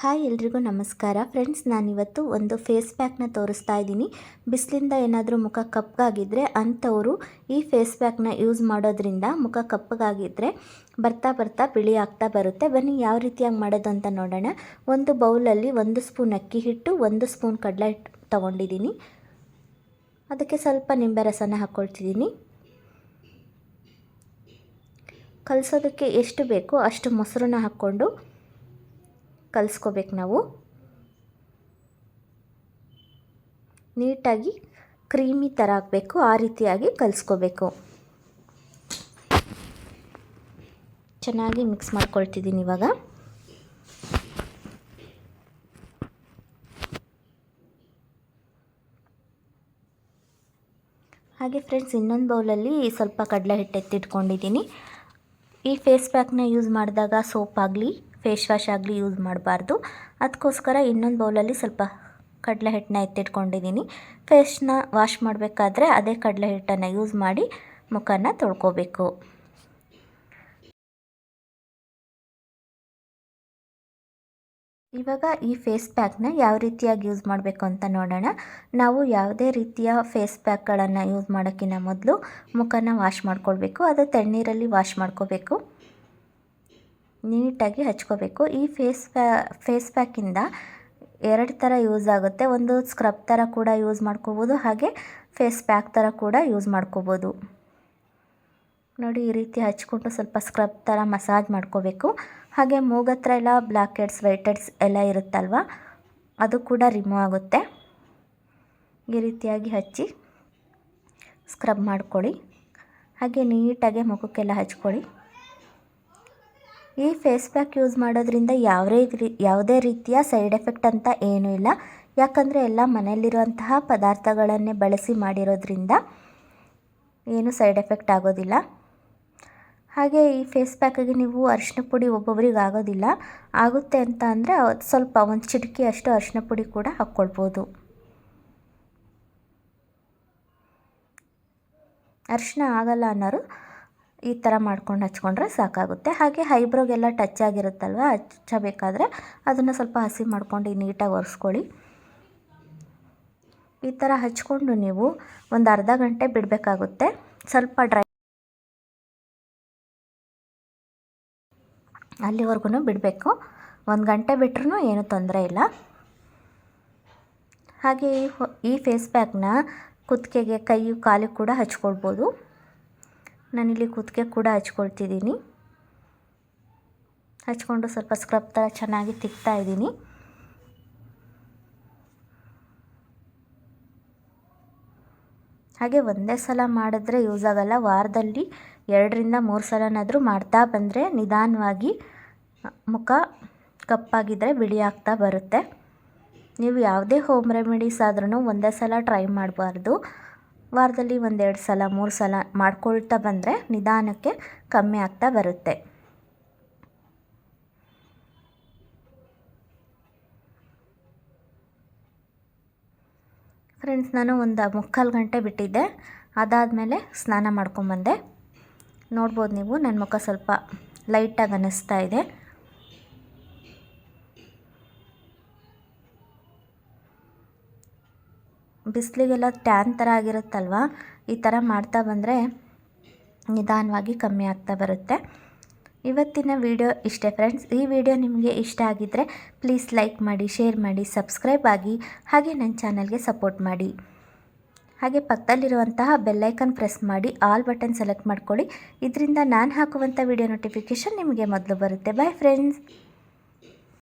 Hi ಎಲ್ರಿಗೂ ನಮಸ್ಕಾರ. Friends ನಾನಿವತ್ತು ಒಂದು ಫೇಸ್ ಪ್ಯಾಕ್ನ ತೋರಿಸ್ತಾ ಇದ್ದೀನಿ. ಬಿಸಿಲಿಂದ ಏನಾದರೂ ಮುಖ ಕಪ್ಪಗಾಗಿದ್ದರೆ ಅಂಥವರು ಈ ಫೇಸ್ ಪ್ಯಾಕ್ನ ಯೂಸ್ ಮಾಡೋದ್ರಿಂದ ಮುಖ ಕಪ್ಪಗಾಗಿದ್ದರೆ ಬರ್ತಾ ಬರ್ತಾ ಬಿಳಿ ಆಗ್ತಾ ಬರುತ್ತೆ. ಬನ್ನಿ, ಯಾವ ರೀತಿಯಾಗಿ ಮಾಡೋದು ಅಂತ ನೋಡೋಣ. ಒಂದು ಬೌಲಲ್ಲಿ ಒಂದು ಸ್ಪೂನ್ ಅಕ್ಕಿ ಹಿಟ್ಟು, ಒಂದು ಸ್ಪೂನ್ ಕಡಲೆ ಹಿಟ್ಟು ತೊಗೊಂಡಿದ್ದೀನಿ. ಅದಕ್ಕೆ ಸ್ವಲ್ಪ ನಿಂಬೆ ರಸನ ಹಾಕ್ಕೊಳ್ತಿದ್ದೀನಿ ಕಲಿಸೋದಕ್ಕೆ ಎಷ್ಟು ಬೇಕೋ ಅಷ್ಟು ಮೊಸರನ್ನ ಹಾಕ್ಕೊಂಡು ಕಲಿಸ್ಕೋಬೇಕು ನಾವು. ನೀಟಾಗಿ ಕ್ರೀಮಿ ಥರ ಆಗಬೇಕು, ಆ ರೀತಿಯಾಗಿ ಕಲಿಸ್ಕೋಬೇಕು. ಚೆನ್ನಾಗಿ ಮಿಕ್ಸ್ ಮಾಡ್ಕೊಳ್ತಿದ್ದೀನಿ ಇವಾಗ. ಹಾಗೆ ಫ್ರೆಂಡ್ಸ್, ಇನ್ನೊಂದು ಬೌಲಲ್ಲಿ ಸ್ವಲ್ಪ ಕಡಲೆ ಹಿಟ್ಟು ಎತ್ತಿಟ್ಕೊಂಡಿದ್ದೀನಿ ಈ ಫೇಸ್ ಪ್ಯಾಕ್ನ ಯೂಸ್ ಮಾಡಿದಾಗ ಸೋಪ್ ಆಗಲಿ ಫೇಸ್ ವಾಶ್ ಆಗಲಿ ಯೂಸ್ ಮಾಡಬಾರ್ದು. ಅದಕ್ಕೋಸ್ಕರ ಇನ್ನೊಂದು ಬೌಲಲ್ಲಿ ಸ್ವಲ್ಪ ಕಡಲೆ ಹಿಟ್ಟನ್ನ ಎತ್ತಿಟ್ಕೊಂಡಿದ್ದೀನಿ. ಫೇಸ್ನ ವಾಶ್ ಮಾಡಬೇಕಾದ್ರೆ ಅದೇ ಕಡಲೆ ಹಿಟ್ಟನ್ನು ಯೂಸ್ ಮಾಡಿ ಮುಖನ ತೊಳ್ಕೋಬೇಕು. ಇವಾಗ ಈ ಫೇಸ್ ಪ್ಯಾಕ್ನ ಯಾವ ರೀತಿಯಾಗಿ ಯೂಸ್ ಮಾಡಬೇಕು ಅಂತ ನೋಡೋಣ. ನಾವು ಯಾವುದೇ ರೀತಿಯ ಫೇಸ್ ಪ್ಯಾಕ್ಗಳನ್ನು ಯೂಸ್ ಮಾಡೋಕ್ಕಿಂತ ಮೊದಲು ಮುಖನ ವಾಶ್ ಮಾಡ್ಕೊಳ್ಬೇಕು. ಅದು ತಣ್ಣೀರಲ್ಲಿ ವಾಶ್ ಮಾಡ್ಕೋಬೇಕು ನೀಟಾಗಿ ಹಚ್ಕೋಬೇಕು. ಈ ಫೇಸ್ ಪ್ಯಾ ಫೇಸ್ ಪ್ಯಾಕಿಂದ ಎರಡು ಥರ ಯೂಸ್ ಆಗುತ್ತೆ. ಒಂದು ಸ್ಕ್ರಬ್ ಥರ ಕೂಡ ಯೂಸ್ ಮಾಡ್ಕೋಬೋದು, ಹಾಗೆ ಫೇಸ್ ಪ್ಯಾಕ್ ಥರ ಕೂಡ ಯೂಸ್ ಮಾಡ್ಕೋಬೋದು. ನೋಡಿ, ಈ ರೀತಿ ಹಚ್ಕೊಂಡು ಸ್ವಲ್ಪ ಸ್ಕ್ರಬ್ ಥರ ಮಸಾಜ್ ಮಾಡ್ಕೋಬೇಕು. ಹಾಗೆ ಮೂಗತ್ರ ಎಲ್ಲ ಬ್ಲ್ಯಾಕ್ ಹೆಡ್ಸ್ ವೈಟ್ ಹೆಡ್ಸ್ ಎಲ್ಲ ಇರುತ್ತಲ್ವ, ಅದು ಕೂಡ ರಿಮೂವ್ ಆಗುತ್ತೆ. ಈ ರೀತಿಯಾಗಿ ಹಚ್ಚಿ ಸ್ಕ್ರಬ್ ಮಾಡ್ಕೊಳ್ಳಿ. ಹಾಗೆ ನೀಟಾಗಿ ಮುಖಕ್ಕೆಲ್ಲ ಹಚ್ಕೊಳ್ಳಿ. ಈ ಫೇಸ್ ಪ್ಯಾಕ್ ಯೂಸ್ ಮಾಡೋದ್ರಿಂದ ಯಾವುದೇ ಯಾವುದೇ ರೀತಿಯ ಸೈಡ್ ಎಫೆಕ್ಟ್ ಅಂತ ಏನೂ ಇಲ್ಲ. ಯಾಕಂದರೆ ಎಲ್ಲ ಮನೆಯಲ್ಲಿರುವಂತಹ ಪದಾರ್ಥಗಳನ್ನೇ ಬಳಸಿ ಮಾಡಿರೋದ್ರಿಂದ ಏನು ಸೈಡ್ ಎಫೆಕ್ಟ್ ಆಗೋದಿಲ್ಲ. ಹಾಗೆ ಈ ಫೇಸ್ ಪ್ಯಾಕಿಗೆ ನೀವು ಅರಿಶಿನ ಪುಡಿ ಒಬ್ಬೊಬ್ರಿಗೆ ಆಗೋದಿಲ್ಲ. ಆಗುತ್ತೆ ಅಂತ ಅಂದರೆ ಸ್ವಲ್ಪ ಒಂದು ಚಿಟಕಿ ಅಷ್ಟು ಅರಿಶಿನ ಪುಡಿ ಕೂಡ ಹಾಕ್ಕೊಳ್ಬೋದು. ಅರಿಶಿನ ಆಗಲ್ಲ ಅನ್ನೋರು ಈ ಥರ ಮಾಡ್ಕೊಂಡು ಹಚ್ಕೊಂಡ್ರೆ ಸಾಕಾಗುತ್ತೆ. ಹಾಗೆ ಹೈಬ್ರೋಗೆಲ್ಲ ಟಚ್ ಆಗಿರುತ್ತಲ್ವ, ಹಚ್ಚಬೇಕಾದ್ರೆ ಅದನ್ನು ಸ್ವಲ್ಪ ಹಸಿ ಮಾಡ್ಕೊಂಡು ನೀಟಾಗಿ ಒರೆಸ್ಕೊಳ್ಳಿ. ಈ ಥರ ಹಚ್ಕೊಂಡು ನೀವು ಒಂದು ಅರ್ಧ ಗಂಟೆ ಬಿಡಬೇಕಾಗುತ್ತೆ. ಸ್ವಲ್ಪ ಡ್ರೈ ಅಲ್ಲಿವರೆಗೂ ಬಿಡಬೇಕು. ಒಂದು ಗಂಟೆ ಬಿಟ್ರೂ ಏನೂ ತೊಂದರೆ ಇಲ್ಲ. ಹಾಗೆ ಈ ಫೇಸ್ ಪ್ಯಾಕ್ನ ಕುತ್ತಿಗೆಗೆ ಕೈ ಕಾಲಿಗೆ ಕೂಡ ಹಚ್ಕೊಳ್ಬೋದು. ನಾನಿಲ್ಲಿ ಕುತ್ತಿಗೆ ಕೂಡ ಹಚ್ಕೊಳ್ತಿದ್ದೀನಿ. ಹಚ್ಕೊಂಡು ಸ್ವಲ್ಪ ಸ್ಕ್ರಬ್ ಥರ ಚೆನ್ನಾಗಿ ತಿಕ್ತಾ ಇದ್ದೀನಿ. ಹಾಗೆ ಒಂದೇ ಸಲ ಮಾಡಿದ್ರೆ ಯೂಸ್ ಆಗೋಲ್ಲ. ವಾರದಲ್ಲಿ ಎರಡರಿಂದ ಮೂರು ಸಲನಾದರೂ ಮಾಡ್ತಾ ಬಂದರೆ ನಿಧಾನವಾಗಿ ಮುಖ ಕಪ್ಪಾಗಿದ್ದರೆ ಬಿಳಿ ಆಗ್ತಾ ಬರುತ್ತೆ. ನೀವು ಯಾವುದೇ ಹೋಮ್ ರೆಮಿಡೀಸ್ ಆದ್ರೂ ಒಂದೇ ಸಲ ಟ್ರೈ ಮಾಡಬಾರ್ದು. ವಾರದಲ್ಲಿ ಒಂದೆರಡು ಸಲ, ಮೂರು ಸಲ ಮಾಡ್ಕೊಳ್ತಾ ಬಂದರೆ ನಿಧಾನಕ್ಕೆ ಕಮ್ಮಿ ಆಗ್ತಾ ಬರುತ್ತೆ. ಫ್ರೆಂಡ್ಸ್, ನಾನು ಒಂದು ಮುಕ್ಕಾಲು ಗಂಟೆ ಬಿಟ್ಟಿದ್ದೆ. ಅದಾದಮೇಲೆ ಸ್ನಾನ ಮಾಡ್ಕೊಂಬಂದೆ ನೋಡ್ಬೋದು ನೀವು ನನ್ನ ಮುಖ ಸ್ವಲ್ಪ ಲೈಟಾಗಿ ಅನ್ನಿಸ್ತಾ ಇದೆ. ಬಿಸಿಲಿಗೆಲ್ಲ ಟ್ಯಾನ್ ಥರ ಆಗಿರುತ್ತಲ್ವ? ಈ ಥರ ಮಾಡ್ತಾ ಬಂದರೆ ನಿಧಾನವಾಗಿ ಕಮ್ಮಿ ಆಗ್ತಾ ಬರುತ್ತೆ. ಇವತ್ತಿನ ವಿಡಿಯೋ ಇಷ್ಟೇ ಫ್ರೆಂಡ್ಸ್ ಈ ವಿಡಿಯೋ ನಿಮಗೆ ಇಷ್ಟ ಆಗಿದ್ದರೆ ಪ್ಲೀಸ್ ಲೈಕ್ ಮಾಡಿ ಶೇರ್ ಮಾಡಿ ಸಬ್ಸ್ಕ್ರೈಬ್ ಆಗಿ, ಹಾಗೆ ನನ್ನ ಚಾನಲ್ಗೆ ಸಪೋರ್ಟ್ ಮಾಡಿ. ಹಾಗೆ ಪಕ್ಕದಲ್ಲಿರುವಂತಹ ಬೆಲ್ಲೈಕನ್ ಪ್ರೆಸ್ ಮಾಡಿ ಆಲ್ ಬಟನ್ ಸೆಲೆಕ್ಟ್ ಮಾಡ್ಕೊಳ್ಳಿ. ಇದರಿಂದ ನಾನು ಹಾಕುವಂಥ ವಿಡಿಯೋ ನೋಟಿಫಿಕೇಷನ್ ನಿಮಗೆ ಮೊದಲು ಬರುತ್ತೆ. Bye friends